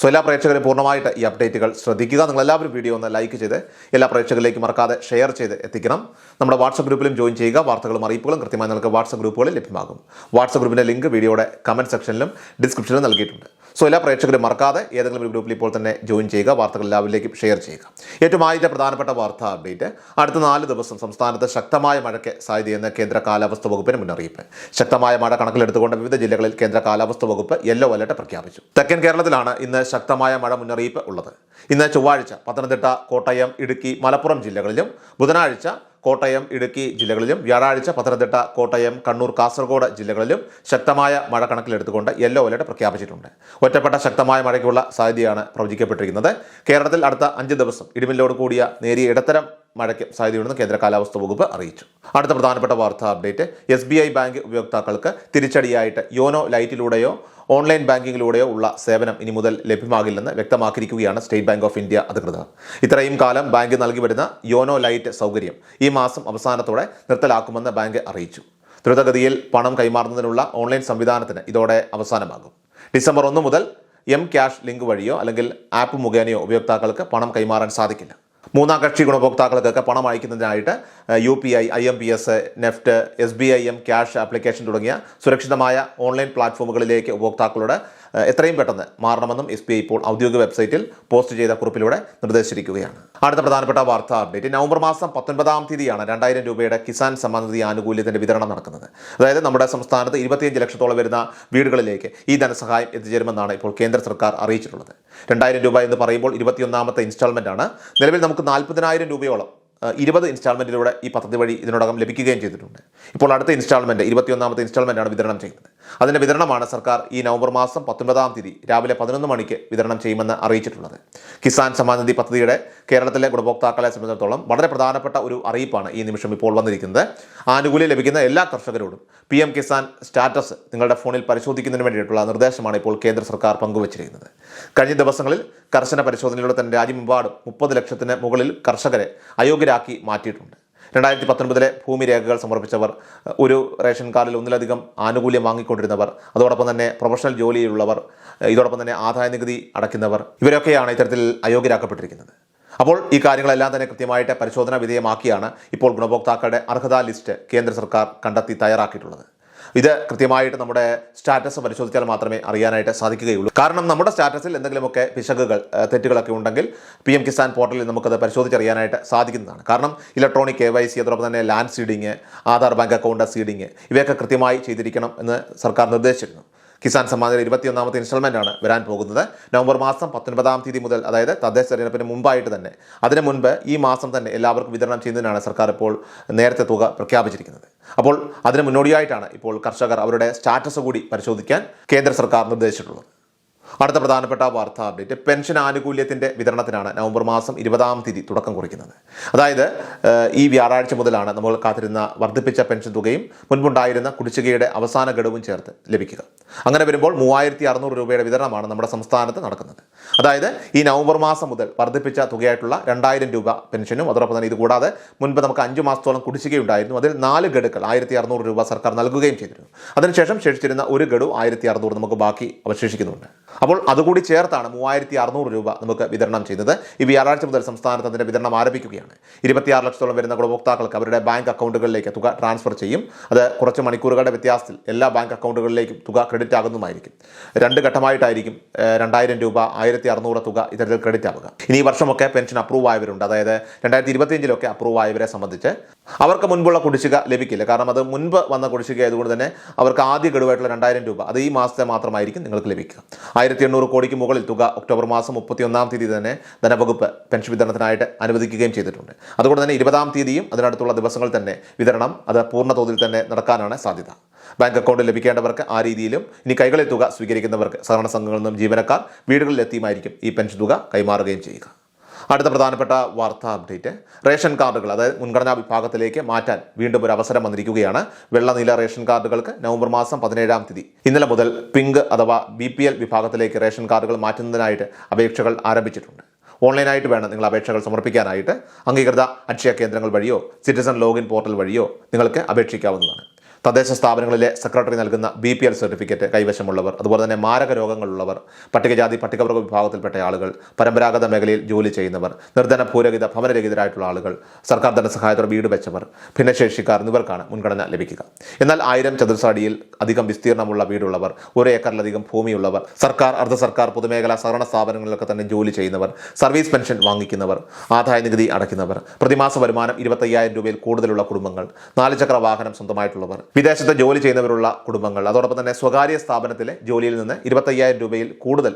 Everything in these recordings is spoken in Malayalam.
സോ എല്ലാ പ്രേക്ഷകരും പൂർണമായിട്ട് ഈ അപ്ഡേറ്റുകൾ ശ്രദ്ധിക്കുക. നിങ്ങൾ എല്ലാവരും വീഡിയോ ഒന്ന് ലൈക്ക് ചെയ്ത് എല്ലാ പ്രേക്ഷകരിലേക്ക് മറക്കാതെ ഷെയർ ചെയ്ത് എത്തിക്കണം. നമ്മുടെ വാട്സപ്പ് ഗ്രൂപ്പിലും ജോയിൻ ചെയ്യുക. വാർത്തകളും അറിയിപ്പുകളും കൃത്യമായി നിങ്ങൾക്ക് വാട്സപ്പ് ഗ്രൂപ്പുകളിൽ ലഭ്യമാകും. വാട്സപ്പ് ഗ്രൂപ്പിന്റെ ലിങ്ക് വീഡിയോയുടെ കമന്റ് സെക്ഷനിലും ഡിസ്ക്രിപ്ഷനിലും നൽകിയിട്ടുണ്ട്. സോ എല്ലാ പ്രേക്ഷകരും മറക്കാതെ ഏതെങ്കിലും ഒരു ഗ്രൂപ്പിൽ ഇപ്പോൾ തന്നെ ജോയിൻ ചെയ്യുക വാർത്തകൾ എല്ലാവരിലേക്കും ഷെയർ ചെയ്യുക. ഏറ്റവും ആദ്യത്തെ പ്രധാനപ്പെട്ട വാർത്താ അപ്ഡേറ്റ് അടുത്ത നാല് ദിവസം സംസ്ഥാനത്ത് ശക്തമായ മഴയ്ക്ക് സാധ്യതയെന്ന് കേന്ദ്ര കാലാവസ്ഥ വകുപ്പിന് മുന്നറിയിപ്പ്. ശക്തമായ മഴ കണക്കിലെടുത്തുകൊണ്ട് വിവിധ ജില്ലകളിൽ കേന്ദ്ര കാലാവസ്ഥ വകുപ്പ് യെല്ലോ അലർട്ട് പ്രഖ്യാപിച്ചു. തെക്കൻ കേരളത്തിലാണ് ഇന്ന് ശക്തമായ മഴ മുന്നറിയിപ്പ് ഉള്ളത്. ഇന്ന് ചൊവ്വാഴ്ച പത്തനംതിട്ട കോട്ടയം ഇടുക്കി മലപ്പുറം ജില്ലകളിലും ബുധനാഴ്ച കോട്ടയം ഇടുക്കി ജില്ലകളിലും വ്യാഴാഴ്ച പത്തനംതിട്ട കോട്ടയം കണ്ണൂർ കാസർഗോഡ് ജില്ലകളിലും ശക്തമായ മഴ കണക്കിലെടുത്തുകൊണ്ട് യെല്ലോ അലർട്ട് പ്രഖ്യാപിച്ചിട്ടുണ്ട്. ഒറ്റപ്പെട്ട ശക്തമായ മഴയ്ക്കുള്ള സാധ്യതയാണ് പ്രവചിക്കപ്പെട്ടിരിക്കുന്നത്. കേരളത്തിൽ അടുത്ത അഞ്ച് ദിവസം ഇടിമിന്നലോട് കൂടിയ നേരിയ ഇടത്തരം മഴയ്ക്ക് സാധ്യതയുണ്ടെന്ന് കേന്ദ്ര കാലാവസ്ഥ വകുപ്പ് അറിയിച്ചു. അടുത്ത പ്രധാനപ്പെട്ട വാർത്താ update. S B I bank ഉപയോക്താക്കൾക്ക് തിരിച്ചടിയായിട്ട് യോനോ ലൈറ്റിലൂടെയോ ഓൺലൈൻ ബാങ്കിങ്ങിലൂടെയോ ഉള്ള സേവനം ഇനി മുതൽ ലഭ്യമാകില്ലെന്ന് വ്യക്തമാക്കിയിരിക്കുകയാണ് സ്റ്റേറ്റ് ബാങ്ക് ഓഫ് ഇന്ത്യ അധികൃതർ. ഇത്രയും കാലം ബാങ്ക് നൽകി വരുന്ന യോനോ ലൈറ്റ് സൗകര്യം ഈ മാസം അവസാനത്തോടെ നിർത്തലാക്കുമെന്ന് ബാങ്ക് അറിയിച്ചു. ദ്രുതഗതിയിൽ പണം കൈമാറുന്നതിനുള്ള ഓൺലൈൻ സംവിധാനത്തിന് ഇതോടെ അവസാനമാകും. ഡിസംബർ ഒന്ന് മുതൽ എം ക്യാഷ് ലിങ്ക് വഴിയോ അല്ലെങ്കിൽ ആപ്പ് മുഖേനയോ ഉപയോക്താക്കൾക്ക് പണം കൈമാറാൻ സാധിക്കില്ല. മൂന്നാം കക്ഷി ഗുണഭോക്താക്കൾക്കൊക്കെ പണം അയക്കുന്നതിനായിട്ട് U P I I M P S NEFT S B I M cash application തുടങ്ങിയ സുരക്ഷിതമായ ഓൺലൈൻ പ്ലാറ്റ്ഫോമുകളിലേക്ക് ഉപഭോക്താക്കളുടെ എത്രയും പെട്ടെന്ന് മാറണമെന്നും എസ് ഇപ്പോൾ ഔദ്യോഗിക വെബ്സൈറ്റിൽ പോസ്റ്റ് ചെയ്ത കുറിപ്പിലൂടെ നിർദ്ദേശിച്ചിരിക്കുകയാണ്. അടുത്ത പ്രധാനപ്പെട്ട വാർത്താ അപ്ഡേറ്റ്. നവംബർ മാസം പത്തൊൻപതാം തീയതിയാണ് രണ്ടായിരം രൂപയുടെ കിസാൻ സമ്മാനനിധി ആനുകൂല്യത്തിന്റെ വിതരണം നടക്കുന്നത്. അതായത് നമ്മുടെ സംസ്ഥാനത്ത് ഇരുപത്തിയഞ്ച് ലക്ഷത്തോളം വരുന്ന വീടുകളിലേക്ക് ഈ ധനസഹായം എത്തിച്ചേരുമെന്നാണ് ഇപ്പോൾ കേന്ദ്ര സർക്കാർ അറിയിച്ചിട്ടുള്ളത്. രണ്ടായിരം രൂപ എന്ന് പറയുമ്പോൾ ഇരുപത്തിയൊന്നാമത്തെ ഇൻസ്റ്റാൾമെന്റ് ആണ്. നിലവിൽ നമുക്ക് നാൽപ്പതിനായിരം രൂപയോളം ഇരുപത് ഇൻസ്റ്റാൾമെന്റിലൂടെ ഈ പദ്ധതി വഴി ഇതിനോടകം ലഭിക്കുകയും ചെയ്തിട്ടുണ്ട്. ഇപ്പോൾ അടുത്ത ഇൻസ്റ്റാൾമെന്റ് ഇരുപത്തിയൊന്നാമത്തെ ഇൻസ്റ്റാൾമെന്റാണ് വിതരണം ചെയ്യുന്നത്. അതിന്റെ വിതരണമാണ് സർക്കാർ ഈ നവംബർ മാസം പത്തൊൻപതാം തീയതി രാവിലെ പതിനൊന്ന് മണിക്ക് വിതരണം ചെയ്യുമെന്ന് അറിയിച്ചിട്ടുള്ളത്. കിസാൻ സമ്മാൻ നിധി പദ്ധതിയുടെ കേരളത്തിലെ ഗുണഭോക്താക്കളെ സംബന്ധിച്ചിടത്തോളം വളരെ പ്രധാനപ്പെട്ട ഒരു അറിയിപ്പാണ് ഈ നിമിഷം ഇപ്പോൾ വന്നിരിക്കുന്നത്. ആനുകൂല്യം ലഭിക്കുന്ന എല്ലാ കർഷകരോടും പി എം കിസാൻ സ്റ്റാറ്റസ് നിങ്ങളുടെ ഫോണിൽ പരിശോധിക്കുന്നതിന് വേണ്ടിയിട്ടുള്ള നിർദ്ദേശമാണ് ഇപ്പോൾ കേന്ദ്ര സർക്കാർ പങ്കുവച്ചിരിക്കുന്നത്. കഴിഞ്ഞ ദിവസങ്ങളിൽ കർശന പരിശോധനയിലൂടെ തന്നെ രാജ്യമെമ്പാടും മുപ്പത് ലക്ഷത്തിന് മുകളിൽ കർഷകരെ അയോഗ്യരാക്കി മാറ്റിയിട്ടുണ്ട്. രണ്ടായിരത്തി പത്തൊൻപതിലെ ഭൂമി രേഖകൾ സമർപ്പിച്ചവർ ഒരു റേഷൻ കാർഡിൽ ഒന്നിലധികം ആനുകൂല്യം വാങ്ങിക്കൊണ്ടിരുന്നവർ അതോടൊപ്പം തന്നെ പ്രൊഫഷണൽ ജോലിയിലുള്ളവർ ഇതോടൊപ്പം തന്നെ ആദായ നികുതി അടയ്ക്കുന്നവർ ഇവരൊക്കെയാണ് ഇത്തരത്തിൽ അയോഗ്യരാക്കപ്പെട്ടിരിക്കുന്നത്. അപ്പോൾ ഈ കാര്യങ്ങളെല്ലാം തന്നെ കൃത്യമായിട്ട് പരിശോധന വിധേയമാക്കിയാണ് ഇപ്പോൾ ഗുണഭോക്താക്കളുടെ അർഹതാ ലിസ്റ്റ് കേന്ദ്ര സർക്കാർ കണ്ടെത്തി തയ്യാറാക്കിയിട്ടുള്ളത്. ഇത് കൃത്യമായിട്ട് നമ്മുടെ സ്റ്റാറ്റസ് പരിശോധിച്ചാൽ മാത്രമേ അറിയാനായിട്ട് സാധിക്കുകയുള്ളൂ. കാരണം നമ്മുടെ സ്റ്റാറ്റസിൽ എന്തെങ്കിലുമൊക്കെ പിശകുകൾ തെറ്റുകളൊക്കെ ഉണ്ടെങ്കിൽ പി എം കിസാൻ പോർട്ടലിൽ നമുക്കത് പരിശോധിച്ചറിയാനായിട്ട് സാധിക്കുന്നതാണ്. കാരണം ഇലക്ട്രോണിക് കെ വൈ സി അതോടൊപ്പം തന്നെ land seeding Aadhaar bank account seeding ഇവയൊക്കെ കൃത്യമായി ചെയ്തിരിക്കണം എന്ന് സർക്കാർ നിർദ്ദേശിച്ചിരുന്നു. കിസാൻ സമ്മാനിൽ ഇരുപത്തിയൊന്നാമത്തെ ആണ് വരാൻ പോകുന്നത്. നവംബർ മാസം പത്തൊൻപതാം തീയതി മുതൽ അതായത് തദ്ദേശ തെരഞ്ഞെടുപ്പിന് മുമ്പായിട്ട് തന്നെ അതിനു മുൻപ് ഈ മാസം തന്നെ എല്ലാവർക്കും വിതരണം ചെയ്യുന്നതിനാണ് സർക്കാർ ഇപ്പോൾ നേരത്തെ തുക പ്രഖ്യാപിച്ചിരിക്കുന്നത്. അപ്പോൾ അതിന് മുന്നോടിയായിട്ടാണ് ഇപ്പോൾ കർഷകർ അവരുടെ സ്റ്റാറ്റസ് കൂടി പരിശോധിക്കാൻ കേന്ദ്ര സർക്കാർ നിർദ്ദേശിച്ചിട്ടുള്ളത്. അടുത്ത പ്രധാനപ്പെട്ട വാർത്താ അപ്ഡേറ്റ്. പെൻഷൻ ആനുകൂല്യത്തിന്റെ വിതരണത്തിനാണ് നവംബർ മാസം ഇരുപതാം തീയതി തുടക്കം കുറിക്കുന്നത്. അതായത് ഈ വ്യാഴാഴ്ച മുതലാണ് നമ്മൾ കാത്തിരുന്ന വർദ്ധിപ്പിച്ച പെൻഷൻ തുകയും മുൻപുണ്ടായിരുന്ന കുടിശ്ശികയുടെ അവസാന ഗഡുവും ചേർത്ത് ലഭിക്കുക. അങ്ങനെ വരുമ്പോൾ മൂവായിരത്തി അറുന്നൂറ് രൂപയുടെ വിതരണമാണ് നമ്മുടെ സംസ്ഥാനത്ത് നടക്കുന്നത്. അതായത് ഈ നവംബർ മാസം മുതൽ വർദ്ധിപ്പിച്ച തുകയായിട്ടുള്ള രണ്ടായിരം രൂപ പെൻഷനും അതോടൊപ്പം തന്നെ ഇതുകൂടാതെ മുൻപ് നമുക്ക് അഞ്ച് മാസത്തോളം കുടിശ്ശികയുണ്ടായിരുന്നു. അതിൽ നാല് ഗഡുക്കൾ ആയിരത്തി അറുന്നൂറ് രൂപ സർക്കാർ നൽകുകയും ചെയ്തിരുന്നു. അതിനുശേഷം ശേഷിച്ചിരുന്ന ഒരു ഗഡു ആയിരത്തി അറുന്നൂറ് നമുക്ക് ബാക്കി അവശേഷിക്കുന്നുണ്ട്. അപ്പോൾ അതുകൂടി ചേർത്താണ് മൂവായിരത്തി അറുന്നൂറ് രൂപ നമുക്ക് വിതരണം ചെയ്യുന്നത് ഈ വ്യാഴാഴ്ച മുതൽ സംസ്ഥാനത്ത് അതിന്റെ വിതരണം ആരംഭിക്കുകയാണ്. ഇരുപത്തിയാറ് ലക്ഷത്തോളം വരുന്ന ഗുണഭോക്താക്കൾക്ക് അവരുടെ ബാങ്ക് അക്കൗണ്ടുകളിലേക്ക് തുക ട്രാൻസ്ഫർ ചെയ്യും. അത് കുറച്ച് മണിക്കൂറുകളുടെ വ്യത്യാസത്തിൽ എല്ലാ ബാങ്ക് അക്കൗണ്ടുകളിലേക്കും തുക ക്രെഡിറ്റ് ആകുന്നതുമായിരിക്കും രണ്ട് ഘട്ടമായിട്ടായിരിക്കും രണ്ടായിരം രൂപ ആയിരത്തി അറുന്നൂറ് തുക ഇത്തരത്തിൽ ക്രെഡിറ്റ് ആവുക. ഇനി വർഷമൊക്കെ പെൻഷൻ അപ്രൂവ് ആയവരുണ്ട്. അതായത് രണ്ടായിരത്തി ഇരുപത്തിയഞ്ചിലൊക്കെ അപ്രൂവ് ആയവരെ സംബന്ധിച്ച് അവർക്ക് മുൻപുള്ള കുടിശ്ശിക ലഭിക്കില്ല. കാരണം അത് മുൻപ് വന്ന കുടിശ്ശിക ആയതുകൊണ്ട് തന്നെ അവർക്ക് ആദ്യ ഗഡുവായിട്ടുള്ള രണ്ടായിരം രൂപ അത് ഈ മാസത്തെ മാത്രമായിരിക്കും നിങ്ങൾക്ക് ലഭിക്കുക. ആയിരത്തി എണ്ണൂറ് കോടിക്ക് മുകളിൽ തുക ഒക്ടോബർ മാസം മുപ്പത്തിയൊന്നാം തീയതി തന്നെ ധനവകുപ്പ് പെൻഷൻ വിതരണത്തിനായിട്ട് അനുവദിക്കുകയും ചെയ്തിട്ടുണ്ട്. അതുകൊണ്ട് തന്നെ ഇരുപതാം തീയതിയും അതിനടുത്തുള്ള ദിവസങ്ങൾ തന്നെ വിതരണം അത് പൂർണ തോതിൽ തന്നെ നടക്കാനാണ് സാധ്യത. ബാങ്ക് അക്കൗണ്ട് ലഭിക്കേണ്ടവർക്ക് ആ രീതിയിലും ഇനി കൈകളിൽ തുക സ്വീകരിക്കുന്നവർക്ക് സഹകരണ സംഘങ്ങളിൽ നിന്നും ജീവനക്കാർ വീടുകളിലെത്തിയുമായിരിക്കും ഈ പെൻഷൻ തുക കൈമാറുകയും ചെയ്യുക. അടുത്ത പ്രധാനപ്പെട്ട വാർത്താ അപ്ഡേറ്റ്. റേഷൻ കാർഡുകൾ അതായത് മുൻഗണനാ വിഭാഗത്തിലേക്ക് മാറ്റാൻ വീണ്ടും ഒരു അവസരം വന്നിരിക്കുകയാണ്. വെള്ള നീല റേഷൻ കാർഡുകൾക്ക് നവംബർ മാസം പതിനേഴാം തീയതി. ഇന്നലെ മുതൽ പിങ്ക് അഥവാ ബി വിഭാഗത്തിലേക്ക് റേഷൻ കാർഡുകൾ മാറ്റുന്നതിനായിട്ട് അപേക്ഷകൾ ആരംഭിച്ചിട്ടുണ്ട്. ഓൺലൈനായിട്ട് വേണം നിങ്ങൾ അപേക്ഷകൾ സമർപ്പിക്കാനായിട്ട്. അംഗീകൃത അക്ഷയ കേന്ദ്രങ്ങൾ വഴിയോ സിറ്റിസൺ ലോഗിൻ പോർട്ടൽ വഴിയോ നിങ്ങൾക്ക് അപേക്ഷിക്കാവുന്നതാണ്. തദ്ദേശ സ്ഥാപനങ്ങളിലെ സെക്രട്ടറി നൽകുന്ന ബി പി എൽ സർട്ടിഫിക്കറ്റ് കൈവശമുള്ളവർ അതുപോലെ തന്നെ മാരക രോഗങ്ങളുള്ളവർ പട്ടികജാതി പട്ടികവർഗ വിഭാഗത്തിൽപ്പെട്ട ആളുകൾ പരമ്പരാഗത മേഖലയിൽ ജോലി ചെയ്യുന്നവർ നിർധന ഭൂരഹിത ഭവനരഹിതരായിട്ടുള്ള ആളുകൾ സർക്കാർ ധനസഹായത്തോടെ വീട് വെച്ചവർ ഭിന്നശേഷിക്കാർ എന്നിവർക്കാണ് മുൻഗണന ലഭിക്കുക. എന്നാൽ ആയിരം ചതുർസാടിയിൽ അധികം വിസ്തീർണമുള്ള വീടുള്ളവർ ഒരു ഏക്കറിലധികം ഭൂമിയുള്ളവർ സർക്കാർ അർദ്ധ സർക്കാർ പൊതുമേഖലാ സഹകരണ സ്ഥാപനങ്ങളിലൊക്കെ തന്നെ ജോലി ചെയ്യുന്നവർ സർവീസ് പെൻഷൻ വാങ്ങിക്കുന്നവർ ആദായ നികുതി അടയ്ക്കുന്നവർ പ്രതിമാസ വരുമാനം ഇരുപത്തയ്യായിരം രൂപയിൽ കൂടുതലുള്ള കുടുംബങ്ങൾ നാല് ചക്ര വാഹനം സ്വന്തമായിട്ടുള്ളവർ വിദേശത്ത് ജോലി ചെയ്യുന്നവരുള്ള കുടുംബങ്ങൾ. അതോടൊപ്പം തന്നെ സ്വകാര്യ സ്ഥാപനത്തിലെ ജോലിയിൽ നിന്ന് ഇരുപത്തയ്യായിരം രൂപയിൽ കൂടുതൽ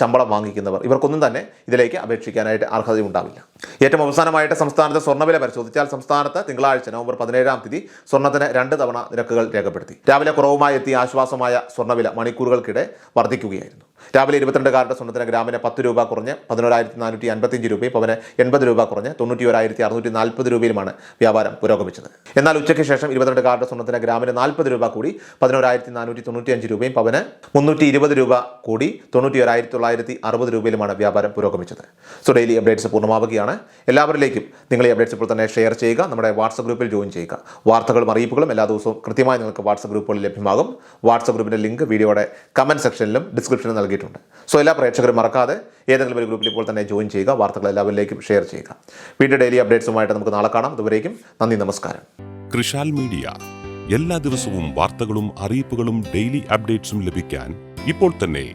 ശമ്പളം വാങ്ങിക്കുന്നവർ. ഇവർക്കൊന്നും തന്നെ ഇതിലേക്ക് അപേക്ഷിക്കാനായിട്ട് അർഹതയുണ്ടാവില്ല ഏറ്റവും അവസാനമായിട്ട് സംസ്ഥാനത്തെ സ്വർണവില പരിശോധിച്ചാൽ സംസ്ഥാനത്ത് തിങ്കളാഴ്ച നവംബർ പതിനേഴാം തീയതി സ്വർണത്തിന് രണ്ട് തവണ നിരക്കുകൾ രേഖപ്പെടുത്തി. രാവിലെ കുറവുമായി എത്തിയ ആശ്വാസമായ സ്വർണവില മണിക്കൂറുകൾക്കിടെ വർദ്ധിക്കുകയായിരുന്നു. രാവിലെ ഇരുപത്തിരണ്ട് കാരുടെ സ്വർണത്തിന് ഗ്രാമിന് പത്ത് രൂപ കുറഞ്ഞ് പതിനോരായിരത്തി നാനൂറ്റി അൻപത്തിയഞ്ച് രൂപയും പവന് എൺപത് രൂപ കുറഞ്ഞ് തൊണ്ണൂറ്റി ഒരായിരത്തി അറുന്നൂറ്റി നാൽപ്പത് രൂപയിലുമാണ് വ്യാപാരം പുരോഗമിച്ചത്. എന്നാൽ ഉച്ചയ്ക്ക് ശേഷം ഇരുപത്തിരണ്ട് കാരുടെ സ്വർണത്തിന് ഗ്രാമിന് നാൽപ്പത് രൂപ കൂടി പതിനോരായിരത്തി നാനൂറ്റി തൊണ്ണൂറ്റി അഞ്ച് രൂപയും പവന് മുന്നൂറ്റി ഇരുപത് രൂപ കൂടി തൊണ്ണൂറ്റി ഒരായിരത്തി തൊള്ളായിരത്തി അറുപത് രൂപയിലുമാണ് വ്യാപാരം പുരോഗമിച്ചത്. സോ ഡെയിലി അപ്ഡേറ്റ്സ് പൂർണമാവുകയാണ്. എല്ലാവരിലേക്കും നിങ്ങൾ ഈ അപ്ഡേറ്റ്സ് ഇപ്പോൾ തന്നെ ഷെയർ ചെയ്യുക. നമ്മുടെ വാട്സപ്പ് ഗ്രൂപ്പിൽ ജോയിൻ ചെയ്യുക. വാർത്തകളും അറിയിപ്പുകളും എല്ലാ ദിവസവും കൃത്യമായി നിങ്ങൾക്ക് വാട്സപ്പ് ഗ്രൂപ്പുകളിൽ ലഭ്യമാകും. വാട്സപ്പ് ഗ്രൂപ്പിന്റെ ലിങ്ക് വീഡിയോയുടെ കമന്റ് സെക്ഷനിലും ഡിസ്ക്രിപ്ഷനിലും നൽകിയിട്ടുണ്ട്. സോ എല്ലാ പ്രേക്ഷകരും മറക്കാതെ ഏതെങ്കിലും ഒരു ഗ്രൂപ്പിൽ ഇപ്പോൾ തന്നെ ജോയിൻ ചെയ്യുക. വാർത്തകൾ എല്ലാവരിലേക്കും ഷെയർ ചെയ്യുക. വീണ്ടും ഡെയിലി അപ്ഡേറ്റ്സുമായിട്ട് നമുക്ക് നാളെ കാണാം. അതുവരേക്കും നന്ദി നമസ്കാരം. കൃഷാൽ മീഡിയ. എല്ലാ ദിവസവും വാർത്തകളും അറിയിപ്പുകളും ഡെയിലി അപ്ഡേറ്റ്സും ലഭിക്കാൻ ഇപ്പോൾ തന്നെ